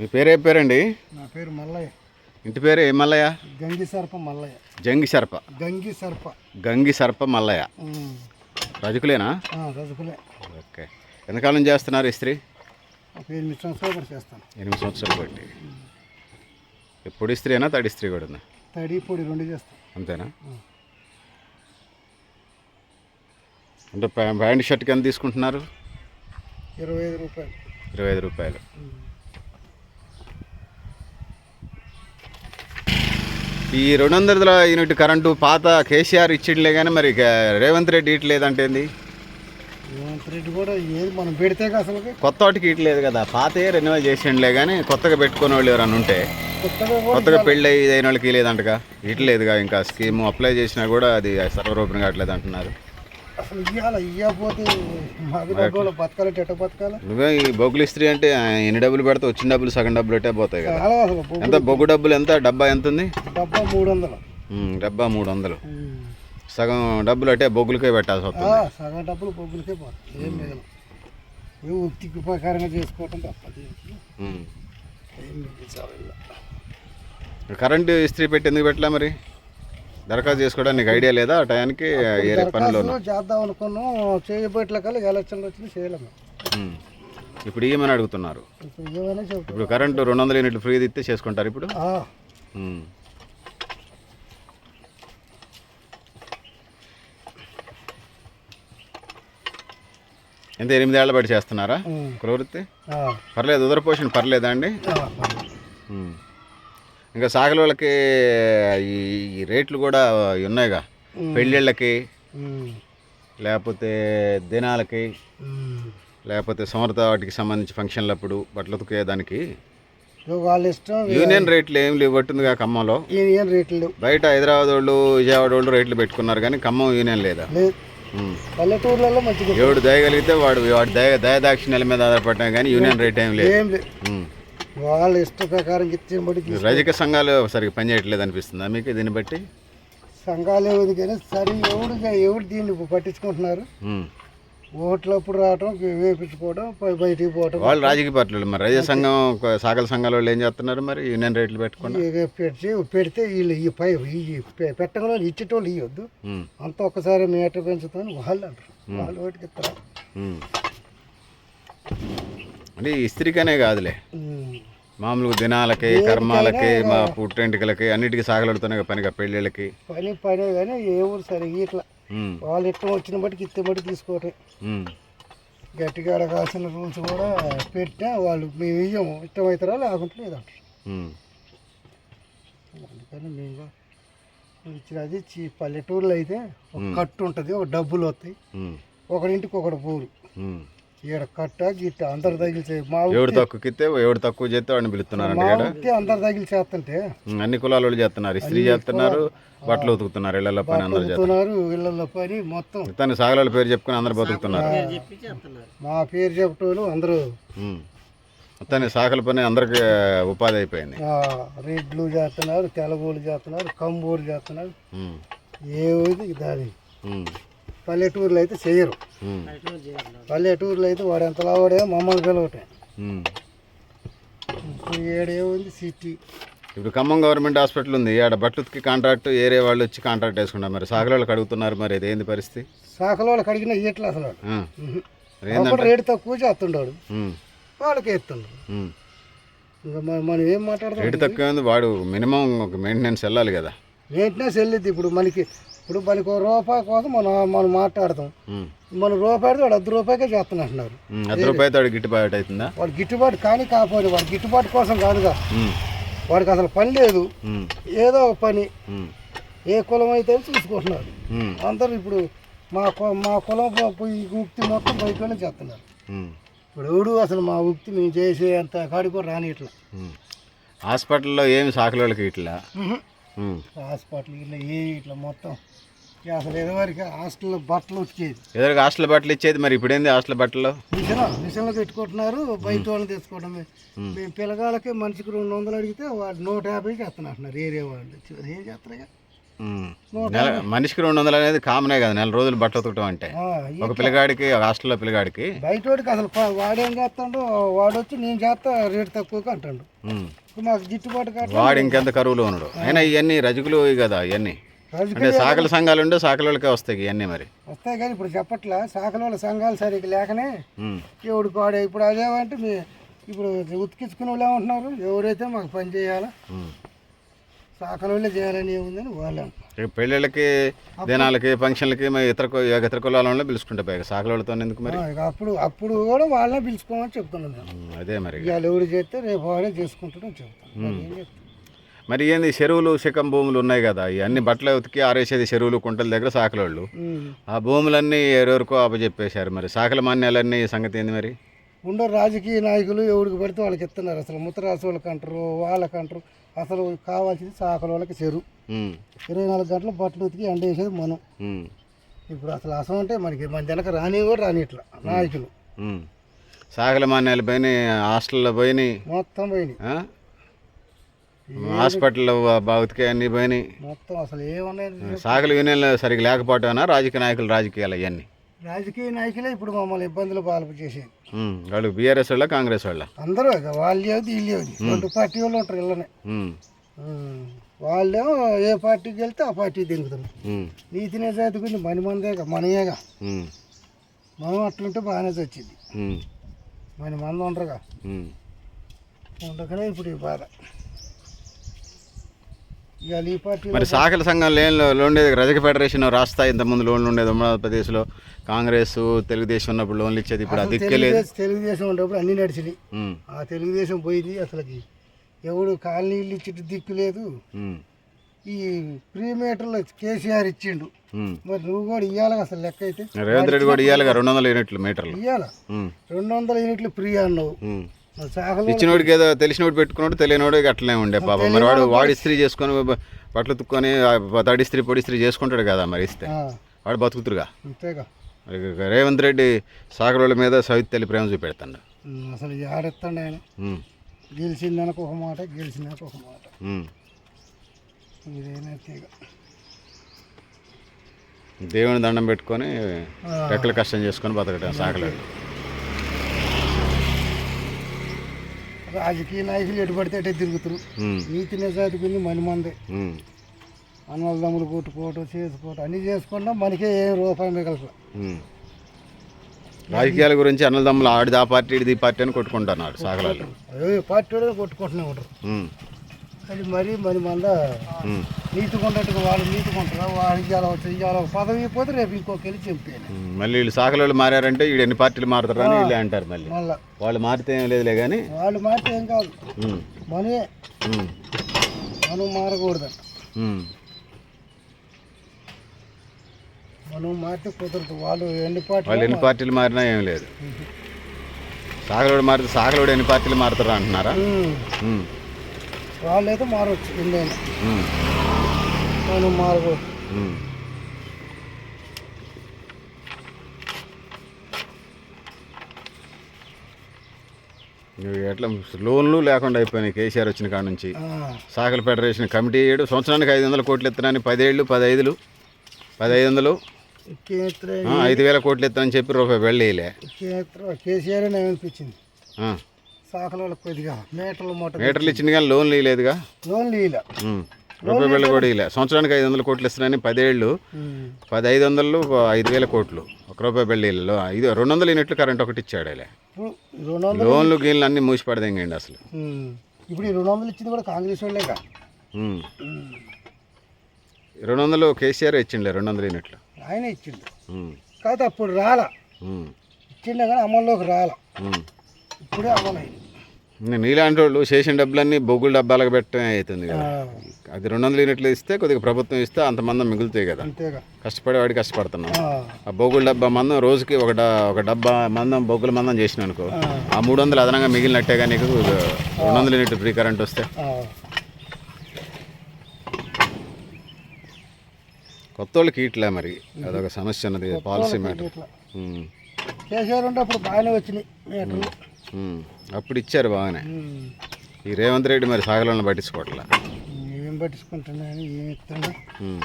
మీ పేరు ఏ పేరండి? నా పేరు మల్లయ్య. ఇంటి పేరు ఏ మల్లయ్య? గంగి సర్ప మల్లయ్య. జంగి సర్ప. గంగి సర్ప. గంగి సర్ప మల్లయ్య. రజకులేనా? రజకులే. ఓకే. ఎంతకాలం చేస్తున్నారు ఇస్త్రీ ఎనిమిది సంవత్సరాలు కూడా చేస్తాను. ఎనిమిది సంవత్సరాలు బట్టి. ఎప్పుడు ఇస్త్రీనా తడి ఇస్త్రీ కూడా ఉందా? తడి పొడి రెండు చేస్తాను. అంతేనా? అంటే ప్యా- ప్యాంట్ షర్ట్కి ఎంత తీసుకుంటున్నారు? ఇరవై ఐదు రూపాయలు. ఇరవై ఐదు రూపాయలు. ఈ రెండు వందల యూనిట్ కరెంటు పాత కేసీఆర్ ఇచ్చిట్లే కానీ మరి రేవంత్ రెడ్డి ఇట్లేదంటే ఏంది? రేవంత్ రెడ్డి కూడా ఏది మనం పెడితే అసలు కొత్త వాటికి ఇట్లేదు కదా. పాతే రెన్యువల్ చేసిండలే కానీ కొత్తగా పెట్టుకునే వాళ్ళు ఎవరైనా ఉంటే కొత్తగా పెళ్ళి అయిన వాళ్ళకి లేదంటగా ఇట్లేదుగా ఇంకా స్కీమ్ అప్లై చేసినా కూడా అది సర్వరూపంగా కావట్లేదు అంటున్నారు. అసలు ఇవ్వాలి ఇవ్వకపోతే మాది డబ్బులు బతకాలంటే ఎట్ట బతకాలి? నువ్వే ఈ బొగ్గులు ఇస్త్రీ అంటే ఎన్ని డబ్బులు పెడితే వచ్చిన డబ్బులు సగం డబ్బులు పెట్టే పోతాయి కదా? చాలా అసలు బొగ్గు ఎంత బొగ్గు డబ్బులు ఎంత? డబ్బా ఎంత ఉంది డబ్బా మూడు వందలు ఉమ్, డబ్బా మూడు వందలు. సగం డబ్బులు అంటే బొగ్గులకే పెట్టాల్సి ఆ, వస్తుంది. సగం డబ్బులు బొగ్గులకే పోతాయి. ఏం మిగలవు ఏ ఉక్తికి ప్రకారంగా చేసుకోవటం తప్పదు. ఉమ్. ఏం మిగిలించాలి ఇలా. కరెంటు ఇస్త్రీ పెట్టి ఎందుకు పెట్టలే మరి? దరఖాస్తు చేసుకోవడానికి నీకు ఐడియా లేదా? ఆ టయానికి ఏరే పనిలో దరఖాస్తు చేద్దాం అనుకున్నాం. చేయబట్ల కల్లా ఎలక్షన్లు వచ్చింది చేయలేము. ఉమ్. ఇప్పుడు ఏమని అడుగుతున్నారు. ఇప్పుడు ఏమైనా చెబుతాం ఇప్పుడు కరెంటు రెండు వందల యూనిట్లు ఫ్రీ ఇస్తే చేసుకుంటారు ఇప్పుడు? ఆ, ఉమ్. ఎంత ఎనిమిది ఏళ్ళ బట్టి చేస్తున్నారా? ఉమ్. కులవృత్తి? ఆ, పర్లేదు ఉదర పోషణ పర్లేదా అండి? ఆ, ఉమ్. ఇంకా సాగల వాళ్ళకి ఈ ఈ రేట్లు కూడా ఉన్నాయిగా. పెళ్ళిళ్ళకి లేకపోతే దినాలకి. లేకపోతే సమర్థ వాటికి సంబంధించి ఫంక్షన్లప్పుడు బట్టలు ఉతికే దానికి ఇదిగో వాళ్ళ ఇష్టం యూనియన్ రేట్లు ఏం లేవు పట్టుందిగా ఖమ్మంలో. ఏం రేట్లు బయట హైదరాబాద్ వాళ్ళు విజయవాడ వాళ్ళు రేట్లు పెట్టుకున్నారు కానీ ఖమ్మం యూనియన్ లేదా. పల్లెటూర్లలో మంచిగా ఎవడు దయగలిగితే వాడు వాడి దయ దయదాక్షిణ్యాల మీద ఆధారపడ్డాం కానీ యూనియన్ రేట్ ఏం లేదు. వాళ్ళ ఇష్ట ప్రకారం ఇచ్చే బట్టి రజక సంఘాలు సరిగ్గా పనిచేయట్లేదు అనిపిస్తుందా మీకు దీన్ని బట్టి? సంఘాలు ఏది కానీ సరే ఎవడుగా ఎవడు దీన్ని పట్టించుకుంటున్నారు. ఓట్లప్పుడు రావటం వేపించుకోవడం బయటికి పోవటం. వాళ్ళు రాజకీయ పార్టీలు మరి రజక సంఘం సాగల సంఘాల వాళ్ళు ఏం చేస్తున్నారు మరి? యూనియన్ రేట్లు పెట్టుకున్నా ఇక పెడితే పెడితే వీళ్ళు ఈ పై ఈ ఇచ్చేటోళ్ళు ఇవ్వద్దు. అంత ఒక్కసారి మేట పెంచుతాను వాళ్ళు అంటారు. వాళ్ళు ఉమ్. అంటే ఇస్త్రీకనే కాదులే. మామూలుగా దినాలకి కర్మాలకి మా పుట్టెంటికలకి అన్నిటికీ సాగలుడుతున్నాయి పనిగా పెళ్ళిళ్ళకి పని పనే కానీ ఏ ఊరు సరే ఇట్లా. వాళ్ళు ఇష్టం వచ్చిన బట్టి ఇస్తే బట్టి తీసుకోవటం. గట్టిగా అడగాల్సిన రూల్స్ కూడా పెట్టినా వాళ్ళు మేము ఇయ్యము ఇష్టమవుతారా లేకుంటే లేదంటారు. అందుకని మేము అది చీ- పల్లెటూరులో అయితే ఒక కట్టు ఉంటుంది ఒక డబ్బులు వస్తాయి ఉమ్. ఒకరింటికి ఒకటి పూరు ఈడ కట్ట గిట్ట అందరు తగిలిచే మా ఎవడు తక్కువ కిస్తే ఎవడు తక్కువ చేస్తే వాడిని ఇక్కడ వృత్తి అందరు తగిలి చేస్తుంటే అన్ని కులాల వాళ్ళు చేస్తున్నారు. ఇస్త్రీ చేస్తున్నారు బట్టలు ఉతుకుతున్నారు ఇళ్ళల్లో పని అందరూ చేస్తున్నారు. బతుకుతున్నారు ఇళ్ళల్లో పని మొత్తం. మొత్తాన్ని సాగల పేరు చెప్పుకొని అందరు బతుకుతున్నారు. మా పేరు చెప్పటోళ్ళు అందరూ. మొత్తాన్ని సాగల పని అందరికి ఉపాధి అయిపోయింది. రెడ్లు చేస్తున్నారు తెలగోళ్ళు చేస్తున్నారు కంబోలు చేస్తున్నారు. ఏది దాని ఉమ్. పల్లెటూరులో అయితే చేయరు. పల్లెటూరులో అయితే వాడు ఎంత లావాడే మమ్మల్ని పిలవటం. ఉమ్. ఇప్పుడు ఏడేముంది సిటీ ఇప్పుడు ఖమ్మం గవర్నమెంట్ హాస్పిటల్ ఉంది. ఆడ బట్టలకి కాంట్రాక్ట్ ఏరియా వాళ్ళు వచ్చి కాంట్రాక్ట్ వేసుకున్నారు మరి సాగల వాళ్ళకి అడుగుతున్నారు మరి ఏంది పరిస్థితి? శాఖల వాళ్ళకి అడిగిన ఇట్లా అసలు రేటు తక్కువ చేస్తుండాడు. వాళ్ళకి. ఇంకా మనం ఏం మాట్లాడదాం రేటు తక్కువ వాడు మినిమం ఒక మెయింటెనెన్స్ వెళ్ళాలి కదా. మెయింటెనెన్స్ వెళ్ళిద్ది. ఇప్పుడు మనకి ఇప్పుడు మనకి రూపాయి కోసం మనం మనం మాట్లాడతాం. మనం రూపాయి వాడు అర్ధ రూపాయికే చేస్తున్నట్టున్నారు ఉమ్. అర్ధ రూపాయతో వాడికి గిట్టుబాటు అవుతుందా వాడు గిట్టుబాటు కానీ కాకపోతే వాడు గిట్టుబాటు కోసం కాదుగా. వాడికి అసలు పని లేదు. ఏదో ఒక పని. ఏ కులం అయితే చూసుకుంటున్నారు. అందరూ ఇప్పుడు మా మా కులం ఈ ఉక్తి మొత్తం బయటలోనే చేస్తున్నారు. ఇప్పుడు ఎవడు అసలు మా ఉక్తి మేము చేసే అంత కాడికి కూడా రాని ఇట్లా. హాస్పిటల్లో ఏమి సాకల వాళ్ళకి ఇట్లా. హాస్పిటల్ ఇట్లా ఏ ఇట్లా మొత్తం అసలు ఎదవరికి హాస్టల్లో బట్టలు వచ్చేది. ఎదురుగా హాస్టల్ బట్టలు ఇచ్చేది మరి ఇప్పుడు ఏంది హాస్టల్ బట్టలు? మిషన్ మిషన్లు పెట్టుకుంటున్నారు బయట వాళ్ళని తెచ్చుకోవడమే. మేము పిల్లగాళ్ళకి మనిషికి రెండు వందలు అడిగితే వాడు నూట యాభైకి వేస్తున్నట్టున్నారు ఏరియా వాళ్ళు. ఏం చేస్తారు. నెల మనిషికి రెండు వందలు అనేది కామనే కదా నెల రోజులు బట్ట ఉతకటం అంటే. ఒక పిల్లగాడికి హాస్టల్లో పిల్లగాడికి. బయట వాడికి అసలు వాడేం చేస్తాడు వాడు వచ్చి నేను చేస్తా రేటు తక్కువగా అంటాడు. మాకు గిట్టుబాటు కాదు వాడు ఇంకెంత కరువులో ఉన్నాడు. అయినా ఇవన్నీ రజకులు కదా ఇవన్నీ అంటే సాకల సంఘాలు ఉండే సాకల వాళ్ళకే వస్తాయి ఇవన్నీ మరి. వస్తాయి కానీ ఇప్పుడు చెప్పట్లా శాఖల వాళ్ళ సంఘాలు సరిగ్గా లేకనే. ఎవడు కాడే ఇప్పుడు అదేమంటే మీ ఇప్పుడు ఉతికించుకునే వాళ్ళు ఏమంటున్నారు? ఎవరైతే మాకు పని చేయాలా. శాఖల వాళ్ళే చేయాలని ఏముందని వాళ్ళు పెళ్ళిళ్ళకి దినాలకి ఫంక్షన్లకి ఇతర ఇతర కులాల వాళ్ళని పిలుచుకుంటే పైగా సాకల వాళ్ళతో ఎందుకు మరి? అప్పుడు అప్పుడు కూడా వాళ్ళనే పిలుచుకోమని చెప్తున్నాను అదే మరి ఇవాళ ఎవరు చేస్తే రేపు వాడే చేసుకుంటాడని చెప్తాను. మరి ఏంది చెరువులు శిఖం భూములు ఉన్నాయి కదా ఇవన్నీ బట్టలు ఉతికి ఆరేసేది చెరువులు కుంటల దగ్గర సాకల వాళ్ళు ఉమ్. ఆ భూములన్నీ ఎవరెవరికో అప్పచెప్పేశారు మరి. సాకల మాన్యాలన్నీ సంగతి ఏంది మరి? ఉండే రాజకీయ నాయకులు ఎవరికి పడితే వాళ్ళకి ఇస్తున్నారు. అసలు ముత్తరాసు వాళ్ళకి అంటారు వాళ్ళకి అంటారు అసలు కావాల్సింది శాఖల వాళ్ళకి చెరువు. ఇరవై నాలుగు గంటలు బట్టలు ఉతికి ఎండేసేది మనం. ఇప్పుడు అసలు అసలు అంటే మనకి మన వెనక రాని కూడా రాని ఇట్లా నాయకులు. సాకల మాన్యాలు పోయినాయి హాస్టల్లో పోయినాయి. మొత్తం పోయినాయి. ఆ? హాస్పిటల్లో బాగా ఉతికే అన్నీ పోయినాయి. మొత్తం అసలు ఏమన్నాయి? సాకల యూనియన్లు సరిగ్గా లేకపోవటమేనా? రాజకీయ నాయకులు రాజకీయాలు అవన్నీ. రాజకీయ నాయకులే ఇప్పుడు మమ్మల్ని ఇబ్బందులు పాలు చేసేది. వాళ్ళు బీఆర్ఎస్ వాళ్ళ కాంగ్రెస్ వాళ్ళ? అందరూ వాళ్ళు ఏది వీళ్ళు ఏది రెండు పార్టీ వాళ్ళు ఉంటారు ఇళ్ళనే. వాళ్ళేమో ఏ పార్టీకి వెళ్తే ఆ పార్టీ దింగుతున్నారు ఉమ్, నీతి నిజాయితీ గురించి మన మందేగా మనయేగా. మనం అట్లుంటే బాగానే వచ్చింది మన మంది ఉండరుగా. ఉండకనే ఇప్పుడు ఈ బాధ. మరి సాకల సంఘం లేని ఉండేది రజక ఫెడరేషన్ రాస్తా ఇంతకుముందు లోన్లు ఉండేది ఉమ్మడిప్రదేశ్లో కాంగ్రెస్ తెలుగుదేశం ఉన్నప్పుడు లోన్లు ఇచ్చేది ఇప్పుడు అది తెలుగుదేశం ఉండేప్పుడు అన్నీ నడిచినాయి. ఆ తెలుగుదేశం పోయింది అసలుకి. ఎవడు కాలనీళ్ళు ఇచ్చి దిక్కు లేదు. ఈ ప్రీ మీటర్లు కేసీఆర్ ఇచ్చిండు. మరి నువ్వు కూడా ఇవ్వాలి అసలు లెక్క అయితే రేవంత్ రెడ్డి కూడా ఇవ్వాలిగా రెండు వందల యూనిట్లు మీటర్లు. ఇవ్వాల రెండు వందల యూనిట్లు ఫ్రీ అన్నావు. ఇచ్చినోడికి ఏదో తెలిసినోడు పెట్టుకున్నాడు తెలియనోడు అట్లనే ఉండే పాపం. మరి వాడు వాడి ఇస్త్రీ చేసుకొని బట్టలు తుక్కొని తడి ఇస్త్రీ పొడి ఇస్త్రీ చేసుకుంటాడు కదా మరి ఇస్తే. వాడు బతుకుతురుగా. రేవంత్ రెడ్డి సాగరోళ్ళ మీద సవితల్లి ప్రేమ చూపెడతాడు. అసలు ఆడెత్తండి ఆయన. గెలిచిందనక ఒక మాట గెలిచినాక ఒక మాట. దేవుని దండం పెట్టుకొని రెక్కల కష్టం చేసుకొని బతకడం సాగలేడు. రాజకీయ నాయకులు ఎటు పడితే అటే తిరుగుతారు. నీతి నిజాయితీ గురించి మన మందే కొట్టుకోవటం చేసుకోవటం అన్నీ చేసుకున్నా మనకే ఏం రూపాయి ఉమ్. రాజకీయాల గురించి అన్నదమ్ములు ఆడిది ఆ పార్టీ ఇది పార్టీ అని కొట్టుకుంటున్నాడు సాగలాలు ఏ పార్టీ వాడు కొట్టుకుంటూనే ఉంటారు అది మరీ మరి మంద ఉమ్, నీతిగా ఉండేట్టుగా వాళ్ళు నీతిగా ఉంటారు వాళ్ళు ఇవాళ ఇవాళ ఒక పదవి పోతే రేపు ఇంకొక వెళ్ళి ఉమ్. మళ్ళీ వీళ్ళు సాగలోళ్ళు మారారంటే వీడు ఎన్ని పార్టీలు మారుతారు అని వీళ్ళే అంటారు మళ్ళీ. మళ్ళా. వాళ్ళు మారితే ఏం లేదులే కానీ వాళ్ళు మారితే ఏం కాదు. మనమే మనం మారకూడదంట ఉమ్. మనం మారితే కుదరదు. వాళ్ళు ఎన్ని పార్టీ వాళ్ళు ఎన్ని పార్టీలు మారినా ఏం లేదు. సాగలోడు మారితే సాగలోడు ఎన్ని పార్టీలు మారుతారా అంటున్నారా? వాళ్ళైతే మారవచ్చు ఎన్నైనా ఉమ్, మనం మారకూడదు. ఎట్లా లోన్లు లేకుండా అయిపోయినాయి కేసీఆర్ వచ్చిన కాడ నుంచి. సాగల ఫెడరేషన్ కమిటీ ఏడు సంవత్సరానికి ఐదు వందల కోట్లు ఎత్తనని పదేళ్ళు పదైదులు పదహైదు వందలు ఐదు వేల కోట్లు ఎత్తనని చెప్పి రూపాయి వెళ్ళేయలే కేసీఆర్ అని అనిపించింది. కొద్దిగా మీటర్లు మూట మీటర్లు ఇచ్చింది కానీ లోన్లు ఇవ్వలేదుగా లోన్లు. రూపాయి కూడా ఇలా సంవత్సరానికి ఐదు వందల కోట్లు ఇస్తున్నాయని పదేళ్ళు. పది ఐదు వందలు ఐదు వేల కోట్లు. ఒక రూపాయి బిళ్ళలో ఐదు రెండు వందలు ఇన్నట్లు కరెంట్ ఒకటి ఇచ్చాడు ఇలా లోన్లు గీన్లు అన్నీ మూసి పడదేంగండి అసలు. ఇప్పుడు రెండు వందలు ఇచ్చింది కూడా కాంగ్రెస్. రెండు వందలు కేసీఆర్ ఇచ్చిండే రెండు వందలు ఇన్నట్లు ఆయన ఇచ్చిండు. కాదు అప్పుడు రాలా. ఇచ్చిండే కానీ అమల్లోకి రాలా. ఇప్పుడే ఇంకా నీలాంటి వాళ్ళు చేసిన డబ్బులన్నీ బొగ్గుల డబ్బాలకు పెట్టడం అవుతుంది కదా. అది రెండు వందలు యూనిట్లు ఇస్తే కొద్దిగా ప్రభుత్వం ఇస్తే అంత మందం మిగులుతాయి కదా. కష్టపడేవాడికి కష్టపడుతున్నాం. ఆ, బొగ్గుల డబ్బా మందం రోజుకి ఒక ఒక డబ్బా మందం బొగ్గుల మందం చేసిన అనుకో ఆ. మూడు వందలు అదనంగా మిగిలినట్టేగా నీకు రెండు వందల యూనిట్ ఫ్రీ కరెంట్ వస్తే. కొత్త వాళ్ళకి ఇట్లే మరి. అదొక సమస్య ఉన్నది పాలసీ మ్యాటర్. అప్పుడు బాగానే వచ్చినాయి అప్పుడు ఇచ్చారు బాగానే. ఈ రేవంత్ రెడ్డి మరి సాగలను పట్టించుకోవట్లే? ఏం పట్టించుకుంటున్నాను ఉమ్,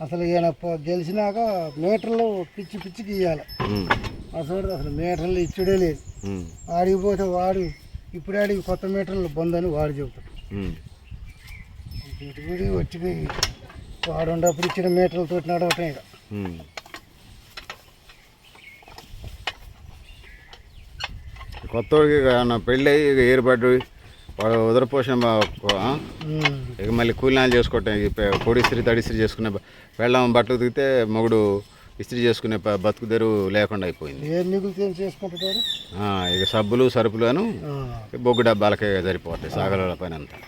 అసలు ఈయన గెలిచినాక మీటర్లు పిచ్చి పిచ్చికి ఇవ్వాలి అసలు అసలు మీటర్లు ఇచ్చుడే లేదు. ఆడికి పోతే వాడు ఇప్పుడు ఆడికి కొత్త మీటర్లు బందని వాడు చెబుతాడు. ఇటు వచ్చి వాడు ఉన్నప్పుడు ఇచ్చిన మీటర్లతో నడవటం ఇక. కొత్త ఏమన్నా పెళ్ళి అయ్యి ఇక ఏర్పడ్డు వాడు ఉదరపోషణ. ఇక మళ్ళీ కూలినాలు చేసుకోవటం పొడి ఇస్త్రీ తడి ఇస్త్రీ చేసుకునే పెళ్ళం బట్టలు దిగితే మొగుడు ఇస్త్రీ చేసుకునే బతుకు తెరువు లేకుండా అయిపోయింది ఇక సబ్బులు సరుపులను ఆ. బొగ్గు డబ్బాలకే సరిపోతాయి సాగల పైన అంతా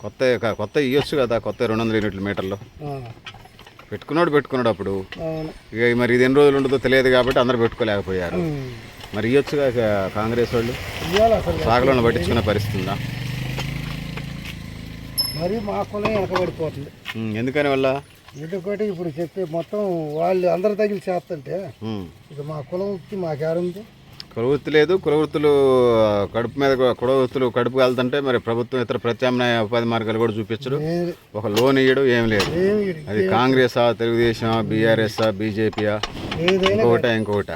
కొత్త కొత్త ఇవ్వచ్చు కదా కొత్త రెండు వందల యూనిట్ల మీటర్లు. పెట్టుకున్నాడు పెట్టుకున్నాడు అప్పుడు ఇక మరి ఇది ఎన్ని రోజులు ఉండదో తెలియదు కాబట్టి అందరు పెట్టుకోలేకపోయారు. మరి ఇవ్వచ్చుగా కాంగ్రెస్ వాళ్ళు? సాగలను పట్టించుకునే పరిస్థితి ఉందా? మరి మా కులం వెనకబడిపోతుంది. ఎందుకని వల్ల? ఎందుకంటే ఇప్పుడు చెప్పే మొత్తం వాళ్ళు అందరు తగిలి చేస్తుంటే. ఇక మా కులం వచ్చి మాకేరుంది కులవృత్తి లేదు కులవృత్తులు కడుపు మీద కులవృత్తులు కడుపు వెళ్తుంటే మరి ప్రభుత్వం ఇతర ప్రత్యామ్నాయ ఉపాధి మార్గాలు కూడా చూపించరు. ఒక లోన్ ఇయ్యడం ఏం లేదు. అది కాంగ్రెసా తెలుగుదేశం బీఆర్ఎస్ఆ బీజేపీయా? ఇంకొకట ఇంకొకట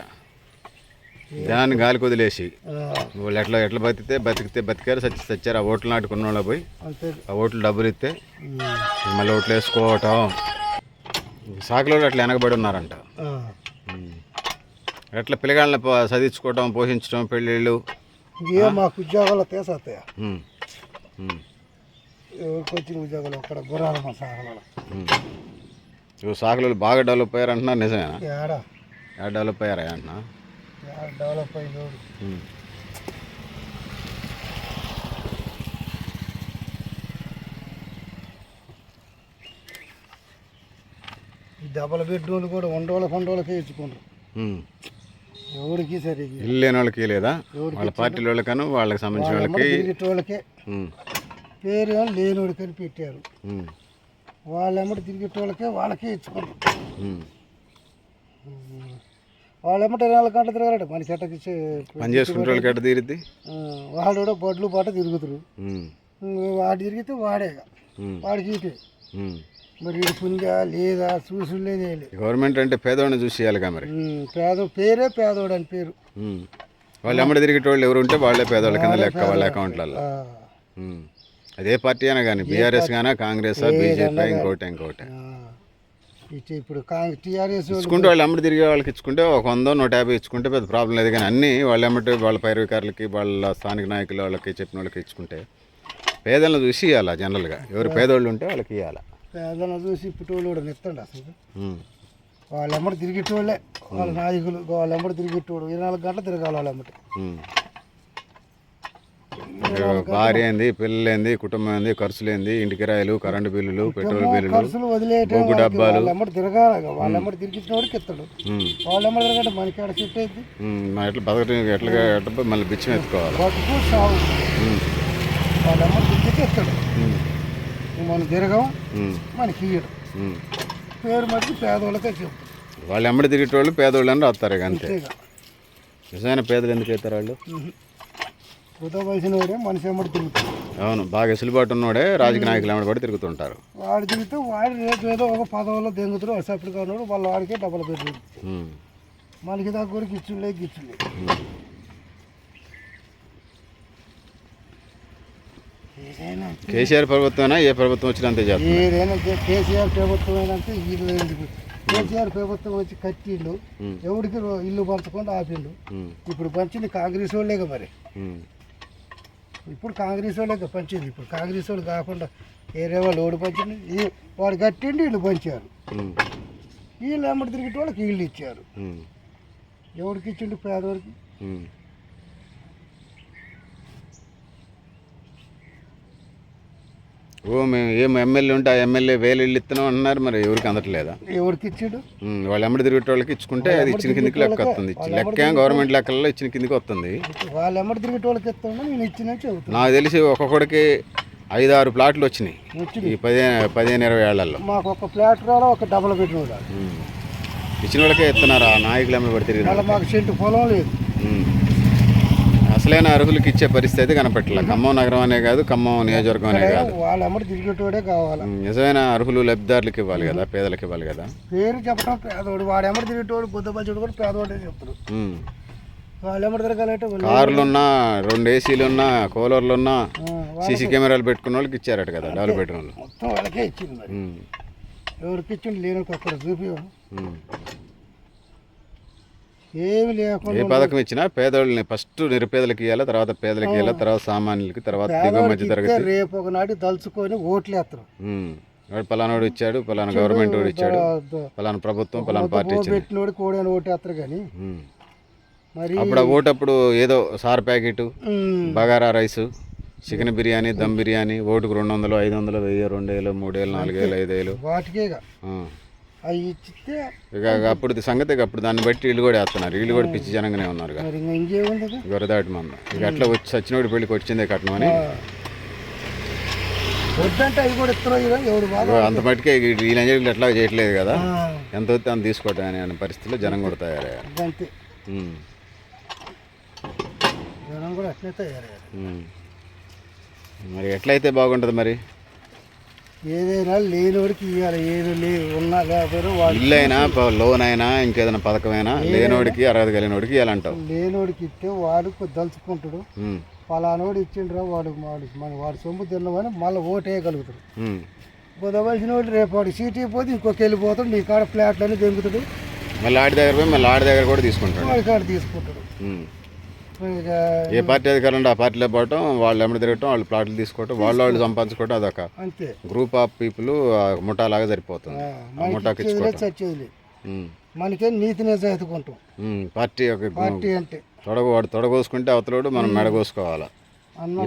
దాన్ని గాలికి వదిలేసి. ఆ, వాళ్ళు ఎట్లా ఎట్లా బతికితే బతికితే బతికారు సచ్చి చచ్చారు ఆ ఓట్లు నాటుకున్న వాళ్ళు పోయి ఆ ఓట్లు డబ్బులు ఇస్తే ఉమ్. మళ్ళీ ఓట్లు వేసుకోవటం. సాకులో అట్లా వెనకబడి ఉన్నారంట. ఉమ్. ఎట్లా పిల్లగాళ్ళని చదివించుకోవటం పోషించడం పెళ్ళిళ్ళు. మాకు ఉద్యోగాలు తీసేస్తాయా. ఎవరికి వచ్చిన ఉద్యోగాలు? అక్కడ సాకులు. బాగా డెవలప్ అయ్యారు అంటున్నారు నిజమేనా ఏడా డెవలప్ అయ్యారా అంటున్నా? డెవలప్ ఉమ్. ఈ డబల్ బెడ్రూమ్లు కూడా వండోళ్ళ కొండోళ్ళకే ఇచ్చుకుంటారు. ఎవరికి సరే ఇల్లు లేని వాళ్ళకి లేదా వాళ్ళ పార్టీల వాళ్ళకను వాళ్ళకి సంబంధించిన వాళ్ళకి ఉమ్. పేరు ఏమో లేనివాడికని పెట్టారు. వాళ్ళెమ్మటి తిరిగేటోళ్ళకే వాళ్ళకే ఇచ్చుకుంటారు వాళ్ళెమ్మటి ఇరవై నాలుగు గంటలు తిరగాలట మనకి ఎట్టకి పని చేసుకుంటే ఎట్ట తీరుద్ది? వాళ్ళు కూడా బొడ్లు పాట తిరుగుతారు. వాడు తిరిగితే వాడేగా. వాడికి ఇటే ఉమ్. మరి పుంజా లేదా చూసు లేదే గవర్నమెంట్ అంటే పేదవాడిని చూసి చేయాలిగా మరి? పేద పేరే పేదోడు అని పేరు. వాళ్ళు ఎమ్మడి తిరిగేటోళ్ళు ఎవరు ఉంటే వాళ్ళే పేదవాళ్ళ కింద లెక్క వాళ్ళ అకౌంట్లలో. అదే పార్టీ అయినా కానీ బీఆర్ఎస్ గానా కాంగ్రెస్ బీజేపీ ఇంకోటి ఇంకోటి. ఇప్పుడు టీఆర్ఎస్ ఇచ్చుకుంటే వాళ్ళు ఎమ్మడి తిరిగే వాళ్ళకి ఇచ్చుకుంటే ఒక వందో నూట యాభై ఇచ్చుకుంటే పెద్ద ప్రాబ్లం లేదు. కానీ అన్నీ వాళ్ళు ఎమ్మటి వాళ్ళ పైరవికారులకి వాళ్ళ స్థానిక నాయకులు వాళ్ళకి చెప్పిన వాళ్ళకి ఇచ్చుకుంటే పేదలను చూసి ఇవ్వాలి జనరల్గా ఎవరు పేదోళ్ళు ఉంటే వాళ్ళకి ఇవ్వాలి పేదలను చూసి పుట్టోళ్ళు కూడా నిత్తండి అసలు. వాళ్ళ ఎమ్మటి తిరిగేటోళ్ళే వాళ్ళ నాయకులు వాళ్ళ ఎమ్మటి తిరిగేటోడు. ఇరవై నాలుగు గంటలు తిరగాలి వాళ్ళ ఎమ్మటి. భార్య ఏంది పిల్లలు ఏంది కుటుంబం ఏంది ఖర్చులు ఏంది ఇంటి కిరాయిలు కరెంటు బిల్లులు పెట్రోల్ బిల్లులు ఖర్చులు వదిలేయటం బొగ్గు డబ్బాలు. తిరగాలి ఇస్తాడు. తిరగంటే మనకి సెట్ అయింది? మరి ఎట్లా బతకటం ఎట్లా ఎట్లా మళ్ళీ బిచ్చం ఎత్తుకోవాలి. బతుకు తిరిగితే ఇస్తాడు. మనం తిరగం. మనకి ఇయ్యడు. పేరు మటుకు పేదోళ్ళకే చెప్తాడు వాళ్ళు ఎమ్మడి తిరిగేటోళ్ళు పేదోళ్ళు అని రాస్తారు ఇక అంతే. నిజమైన పేదలు ఎందుకు అవుతారు వాళ్ళు? వయసిన వాడే మనిషి తిరుగుతాడు. అవును బాగా వెసులుబాటు ఉన్నోడే రాజకీయ నాయకులు ఎమ్మడి పడి తిరుగుతుంటారు. వాడు తిరిగితే వాడి రేపు ఏదో ఒక పదవుల్లో దెంగుతారు అసెప్ట్గా ఉన్నాడు వాళ్ళ వాడికే డబ్బులు ఉమ్. మనకి దగ్గర గిచ్చులే గిచ్చులే. కేసీఆర్ ప్రభుత్వమైనా ఏ ప్రభుత్వం వచ్చినా అంతే చేస్తారు ఏదైనా కేసీఆర్ ప్రభుత్వం ఏంటంటే వీళ్ళు ఎందుకు? కేసీఆర్ ప్రభుత్వం వచ్చి. ఎవడికి రో- ఇల్లు పంచకుండా ఉమ్. ఇప్పుడు పంచింది కాంగ్రెస్ వాళ్ళేగా మరి. ఇప్పుడు కాంగ్రెస్ వాళ్ళే పంచింది. ఇప్పుడు కాంగ్రెస్ వాళ్ళు కాకుండా వేరే వాళ్ళు ఓడి పంచింది? ఈ- వాడు కట్టిండు వీళ్ళు పంచారు. వీళ్ళు ఎమ్మటి తిరిగి వాళ్ళకి వీళ్ళు ఇచ్చారు. ఎవరికి ఇచ్చిండు పేదవాడికి ఉమ్. ఓ మేము ఏం ఎమ్మెల్యే ఉంటే ఆ ఎమ్మెల్యే వేలు ఇల్లు ఇస్తున్నాం అంటున్నారు మరి ఎవరికి అందట్లేదా? ఎవరికి ఇచ్చిండు? వాళ్ళు ఎమ్మడి తిరిగే వాళ్ళకి ఇచ్చుకుంటే అది ఇచ్చిన కిందికి లెక్క వస్తుంది. లెక్క గవర్నమెంట్ లెక్కల్లో ఇచ్చిన కిందికి వస్తుంది. వాళ్ళు ఎమ్మటి తిరిగి వాళ్ళకి ఇస్తాను నాకు తెలిసి ఒక్కొక్కడికి ఐదు ఆరు ప్లాట్లు వచ్చినాయి. ఈ పదిహేను పదిహేను ఇరవై ఏళ్ళలో. మాకు ఒక ఫ్లాట్ రాలో ఒక డబల్ బెడ్రూమ్. ఇచ్చిన వాళ్ళకే ఇస్తున్నారు ఆ నాయకులు ఎమ్మడి తిరిగిన మళ్ళీ మాకు సెంటు పొలం లేదు. అసలైన అర్హులకి ఇచ్చే పరిస్థితి అయితే కనపట్ల ఖమ్మం నగరం అనే కాదు ఖమ్మం నియోజకవర్గం అనే కాదు. వాళ్ళ తిరిగేటోడే కావాలి? నిజమైన అర్హులు లబ్ధిదారులకు ఇవ్వాలి కదా పేదలకు ఇవ్వాలి కదా. పేరు చెప్పడం పేదోడు వాడు ఎమ్మటి తిరిగేటోడు బుద్ధపల్చుడు కూడా పేదోడే చెప్తాడు ఉమ్. వాళ్ళు ఎమ్మటి తిరగాలంటే కార్లున్నా రెండు ఏసీలు ఉన్నా కూలర్లు ఉన్నా సీసీ కెమెరాలు పెట్టుకున్న వాళ్ళకి ఇచ్చారట కదా డెవలప్ పెట్టిన వాళ్ళు మొత్తం వాళ్ళకే ఇచ్చింది ఎవరికి ఇచ్చిండు లేని ఒక్కడ చూపి ఏ పథకం ఇచ్చినా పేదోళ్ళని ఫస్ట్ నిరుపేదలకు ఇవ్వాలి తర్వాత పేదలకు ఇవ్వాలి తర్వాత సామాన్యులకి తర్వాత దిగువ మధ్య తరగతి. రేపు తలుచుకొని ఓట్లు వేస్తారు ఉమ్. వాడు పలానాడు ఇచ్చాడు పలానా గవర్నమెంట్ వాడు ఇచ్చాడు పలానా ప్రభుత్వం పలానా పార్టీ ఇచ్చింది. పెట్టినోడు కోడని ఓటు వేస్తారు కానీ ఉమ్. మరి అప్పుడు ఆ ఓటప్పుడు ఏదో సార్ ప్యాకెట్ ఉమ్, బగారా రైస్ చికెన్ బిర్యానీ దమ్ బిర్యానీ ఓటుకు రెండు వందలు ఐదు వందలు వెయ్యి రెండు వేలు మూడు వేలు నాలుగు వేలు ఐదు వేలు. వాటికే ఇక ఆ. అవి ఇచ్చితే ఇక అప్పుడు సంగతి అప్పుడు దాన్ని బట్టి వీళ్ళు కూడా వేస్తున్నారు. వీళ్ళు కూడా పిచ్చి జనంగానే ఉన్నారు ఇంకేముంది మంద. ఇక అట్లా వచ్చి సచ్చినోడి పెళ్ళికి వచ్చిందే కట్నం అని. వద్దంటే అవి కూడా ఎవడు ఇగో అంత మట్టుకే లంజలు ఎట్లా చేయట్లేదు కదా. ఎంత వస్తే అంత తీసుకోవటం అనే పరిస్థితిలో జనం కూడా తయారయ్యారు. అంతే. జనం కూడా అట్లే తయారయ్యారు. మరి ఎట్లయితే బాగుంటుంది మరి? ఏదైనా లేనివాడికి ఇవ్వాలి ఏది లే ఉన్నా లేకపోయినా వాడు ఇల్లు అయినా లోన్ అయినా ఇంకేదైనా పథకమైనా లేనోడికి అర్హత కలిగినోడికి ఇవ్వాలంటావు లేనివాడికి ఇస్తే వాడు దలుచుకుంటాడు. పలానోడు ఇచ్చిండ్రా వాడు వాడు మన వాడు సొమ్ము తిన్నవని మళ్ళీ ఓటేయగలుగుతాడు. ఉమ్. కుదవలసిన వాడు రేపు వాడు సీట్ అయిపోతే ఇంకొక వెళ్ళిపోతాడు నీ కాడ ఫ్లాట్లని దెంగుతాడు. మళ్ళీ ఆడి దగ్గర పోయి మళ్ళీ ఆడి దగ్గర కూడా తీసుకుంటాడు. వాడి కాడ తీసుకుంటాడు. ఏ పార్టీ అధికారులు ఆ పార్టీలో పోవటం వాళ్ళు ఎమ్మడి తిరగటం వాళ్ళు ప్లాట్లు తీసుకోవటం వాళ్ళు వాళ్ళు సంపాదించుకోవటం అదొక అంతే. గ్రూప్ ఆఫ్ పీపుల్ ముఠాలాగా సరిపోతుంది. ఆ, ఆ మనకి ముఠాకి ఇచ్చుకోవటం. ఉమ్. పార్టీ ఒక పార్టీ అంటే. తొడగ వాడు తొడగోసుకుంటే అవతలోడు మనం మెడగోసుకోవాలి?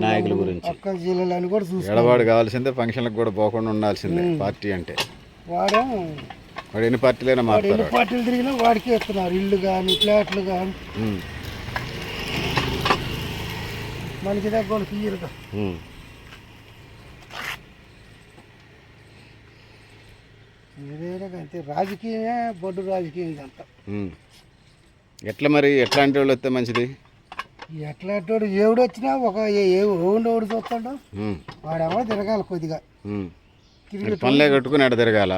నాయకుల గురించి. అక్క జిల్లాలని కూడా చూసి ఎడవాడు కావాల్సిందే ఫంక్షన్లకు కూడా పోకుండా ఉండాల్సిందే పార్టీ అంటే. వాడే వాడు ఎన్ని పార్టీలైనా ఎన్ని పార్టీలు తిరిగినా వాడికే ఇస్తున్నారు. ఇల్లు కానీ ఫ్లాట్లు కానీ మనకి దగ్గర ఉమ్. ఏదైనా అంతే. రాజకీయమే బొడ్డు రాజకీయం ఇదంతా. ఎట్లా మరి? ఎట్లాంటి వాళ్ళు వస్తే మంచిది? ఎట్లాంటి వాడు ఎవడు వచ్చినా ఒక ఏ- ఏ ఓడి చూస్తాడు. వాడెవడో తిరగాలి కొద్దిగా. పనులే కట్టుకుని ఎడ తిరగాల.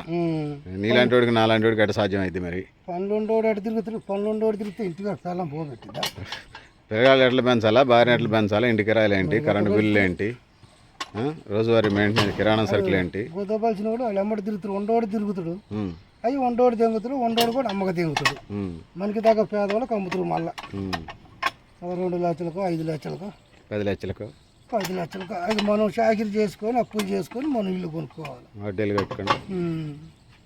నీలాంటి వాడికి నాలాంటి వాడికి సాధ్యం అయితే మరి? పనులు ఉండోడు అటు తిరుగుతాడు? పనులు ఉండోడు తిరిగితే ఇంటికి స్థలం పోగొట్టిద్దా? పిల్లగాళ్ళు ఎట్లా పెంచాలా? భార్య ఎట్లా పెంచాలా? ఇంటి కిరాయిలు ఏంటి? కరెంటు బిల్లులు ఏంటి? రోజువారీ మెయింటెనెన్స్ కిరాణా సరుకులు ఏంటి? వాడు వాళ్ళు ఎమ్మడి తిరుగుతాడు ఉండోడు తిరుగుతాడు. అవి వండోడు తెంగుతాడు వండోడు కూడా అమ్మక తెంగుతాడు. మనకి దాకా పేదవాళ్ళకి అమ్ముతారు మళ్ళా. రెండు లక్షలకు ఐదు లక్షలకు. పది లక్షలకు? పది లక్షలకు. అది మనం చాకిరి చేసుకొని అప్పులు చేసుకొని మనం ఇల్లు కొనుక్కోవాలి. వడ్డీలు కట్టుకోండి.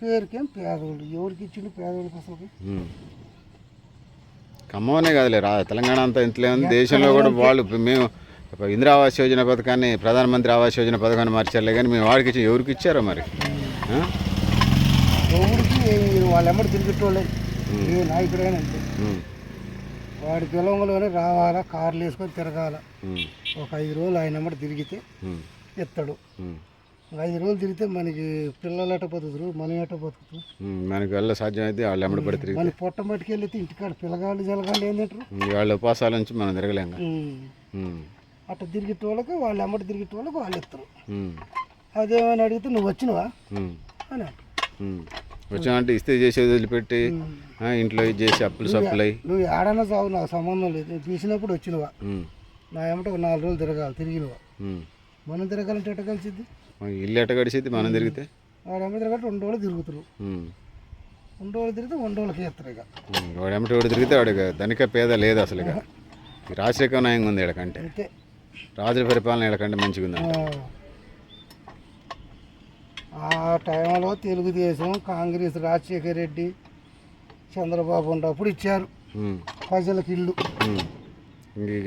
పేరుకేం పేదవాళ్ళు ఎవరికి ఇచ్చిండు పేదవాళ్ళకి అసలు ఉమ్. ఖమ్మంనే కాదులే రా తెలంగాణ అంతా ఇంతలే ఉంది దేశంలో కూడా వాళ్ళు మేము ఇందిరా ఆవాస్ యోజన పథకాన్ని ప్రధానమంత్రి ఆవాస్ యోజన పథకాన్ని మార్చారులే కానీ మేము వాడికి ఇచ్చి ఎవరికి ఇచ్చారో మరి? ఎవరికి ఏమి వాళ్ళ ఎమ్మడి తిరిగేటోళ్ళే ఏ నాయకుడైనా అంతే. వాడి పిలంలోనే రావాలా కార్లు వేసుకొని తిరగాల. ఒక ఐదు రోజులు ఆయన ఎమ్మడి తిరిగితే. ఎత్తాడు. ఐదు రోజులు తిరిగితే మనకి పిల్లలు ఎట్ట బతుకుతారు మనం ఎట్ట బతుకుతాం. మనకి వెళ్ళ సాధ్యం అయితే వాళ్ళు ఎమ్మడి పడి తిరిగి మన పొట్ట మట్టుకెళ్ళితే ఇంటికాడ పిల్లగాళ్ళు జలగాళ్ళు ఏం తింటారు వాళ్ళ ఉపవాసాల నుంచి మనం తిరగలేం కదా. ఉమ్. ఉమ్. అట్ట తిరిగేటోళ్ళకి వాళ్ళు ఎమ్మటి తిరిగేటోళ్ళకి వాళ్ళు ఇస్తారు. అదేమని అడిగితే నువ్వు వచ్చినవా. అని. వచ్చామంటే ఇస్తే చేసేది వదిలిపెట్టి ఇంట్లో ఇది చేసి అప్పులు సప్పులై నువ్వు ఏడన్నా చావు నాకు సంబంధం లేదు తీసినప్పుడు వచ్చినవా. నా ఏమంటే ఒక నాలుగు రోజులు తిరగాలి తిరిగినవా. మనం తిరగాలంటే ఎట్ట కలిసిద్ది ఇల్లు ఎట్ట గడిచేది మనం తిరిగితే? వాడు ఎమ్మ తిరగట్టు రెండు రోజులు తిరుగుతారు. రెండు రోజులు తిరిగితే రెండు రోజులకి ఇస్తారు ఇక. ఉమ్. వాడు వాడు తిరిగితే వాడికి ధనిక పేద లేదు అసలు ఇక. రాజశేఖర నాయంగా ఉంది అంతే. రాజుల పరిపాలన వీళ్ళకంటే మంచిగా ఉంది ఆ. టైంలో తెలుగుదేశం కాంగ్రెస్ రాజశేఖర్ రెడ్డి చంద్రబాబు ఉన్నప్పుడు ఇచ్చారు. ప్రజలకు ఇల్లు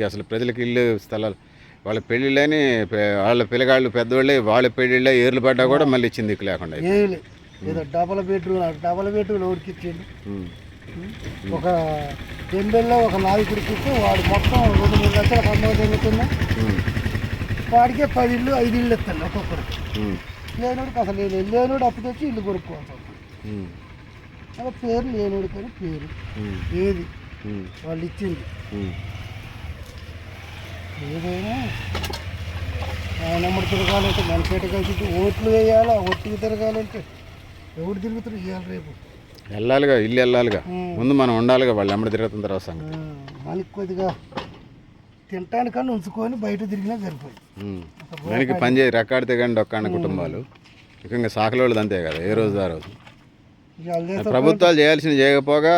అసలు ప్రజలకి ఇల్లు స్థలాలు వాళ్ళ పెళ్ళిళ్ళని వాళ్ళ పిల్లగాళ్ళు పెద్దవాళ్ళే వాళ్ళ పెళ్ళిళ్ళే ఏర్లు పడ్డా కూడా మళ్ళీ ఇచ్చింది దిక్కు లేకుండా ఏదో డబల్ బెడ్రూమ్ డబల్ బెడ్రూమ్ ఎవరికి ఇచ్చిండు ఉమ్. ఒక దెంబెల్లో ఒక నాయకుడికి ఇస్తే వాడు మొత్తం రెండు మూడు లక్షలకు అమ్మ జరుగుతున్నా ఉమ్. వాడికే పది ఇల్లు ఐదు ఇల్లు ఇస్తాను ఒక్కొక్కరికి ఉమ్. లేనోడికి అసలు లేదు లేనోడు అప్పు తెచ్చి ఇల్లు. అలా పేరు లేనోడి కానీ పేరు. ఏది. వాళ్ళు ఇచ్చింది. ఏదైనా ఆయన ఎమ్మడి తిరగాలంటే మనకేట కలిసి ఓట్లు వేయాలా? ఒట్టికి తిరగాలంటే ఎవడు తిరుగుతారు ఇవ్వాలి రేపు? వెళ్ళాలిగా ఇల్లు వెళ్ళాలిగా. ముందు మనం ఉండాలిగా వాళ్ళు ఎమ్మడి తిరుగుతున్న తర్వాత సంగతి. మనకి కొద్దిగా తినటానికన్నా ఉంచుకొని బయట తిరిగినా సరిపోయి ఉమ్. దానికి పని చేయి రెక్కాడితే కానీ డొక్కాడిన కుటుంబాలు. ముఖ్యంగా సాకలోళ్ళది అంతే కదా ఏ రోజు ఆ రోజు. ప్రభుత్వాలు చేయాల్సింది చేయకపోగా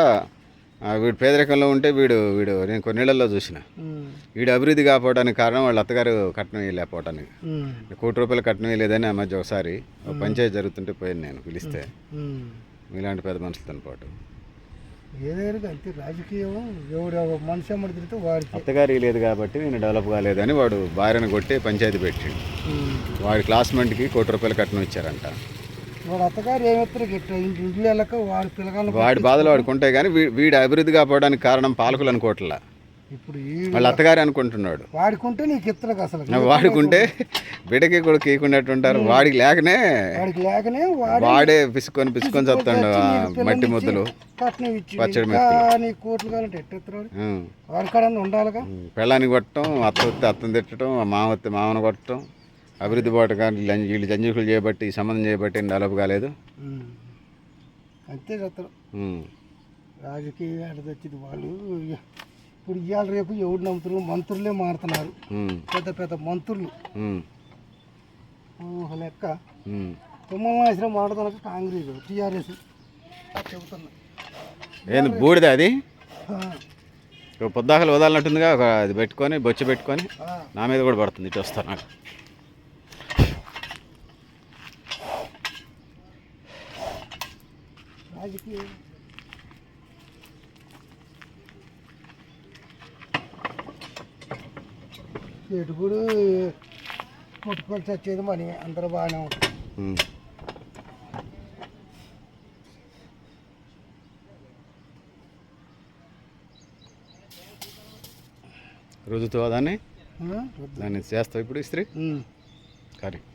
వీడు పేదరికంలో ఉంటే వీడు వీడు నేను కొన్నేళ్ళలో చూసిన. ఉమ్, వీడు అభివృద్ధి కాకపోవడానికి కారణం వాళ్ళ అత్తగారు కట్నం వేయలేకపోవటానికి కోటి రూపాయలు కట్నం వేయలేదని ఆ మధ్య ఒకసారి ఒక పంచాయతీ జరుగుతుంటే పోయాను నేను పిలిస్తే. మీలాంటి పెద్ద మనుషులతో పాటు. ఏదైనా అంతే రాజకీయం ఎవడు మనిషి ఎమ్మడి తిరిగితే వాడికి అత్తగారి లేదు కాబట్టి నేను డెవలప్ కాలేదని వాడు భార్యను కొట్టి పంచాయతీ పెట్టిండు. వాడి క్లాస్మేట్కి కోటి రూపాయలు కట్నం ఇచ్చారంట. వాడు అత్తగారు ఏమెత్తారు గిట్ట ఇంటి ఇంట్లో వెళ్ళక వాడు పిల్లగాళ్ళు వాడి బాధలు వాడికి ఉంటాయి కానీ వీడి అభివృద్ధి కాకపోవడానికి కారణం పాలకులు అనుకోవట్లా. ఇప్పుడు వాళ్ళ అత్తగారు అనుకుంటున్నాడు. వాడుకుంటే నీకు ఇత్తలకు అసలు. వాడుకుంటే బిడ్డకి కూడా కీకున్నట్టు ఉంటారు. వాడికి లేకనే వాడికి లేకనే వాడు పిసుకొని పిసుకొని చస్తాడు ఆ మట్టి ముద్దలు. పచ్చడి నీ కోట్లు కావాలంటే ఎట్టెత్తారు ఉం. వాడి కాడన్నా ఉండాలిగా? ఉం. పెళ్ళాన్ని కొట్టడం అత్త వస్తే అత్తను తిట్టడం మామ వస్తే మామను కొట్టడం. అభివృద్ధి పాటు కానీ వీళ్ళు జంజుకులు చేయబట్టి సంబంధం చేయబట్టి డెవలప్ కాలేదు. అంతే చేస్తారు ఉం. రాజకీయ వచ్చింది వాళ్ళు ఇప్పుడు ఇవాళ రేపు ఎవడు నమ్ముతారు మంత్రులే మారుతున్నారు. పెద్ద పెద్ద మంత్రులు. ఊహ లెక్క ఉం. తుమ్మమాసిన మాడుతున్నట్టు కాంగ్రెస్ టీఆర్ఎస్ చెబుతున్నా ఏంది బూడిద అది పొద్దాకలు వదలనట్టుందిగా ఒక అది పెట్టుకొని బొచ్చ పెట్టుకొని. నా మీద కూడా పడుతుంది ఇటు వస్తాను నాకు రాజకీయం ఎటుకుడు చచ్చేది మనీ అందరూ బాగానే ఉంటుంది. రుజుతో దాన్ని? దాన్ని చేస్తావు ఇప్పుడు ఇస్త్రీ. కరెక్ట్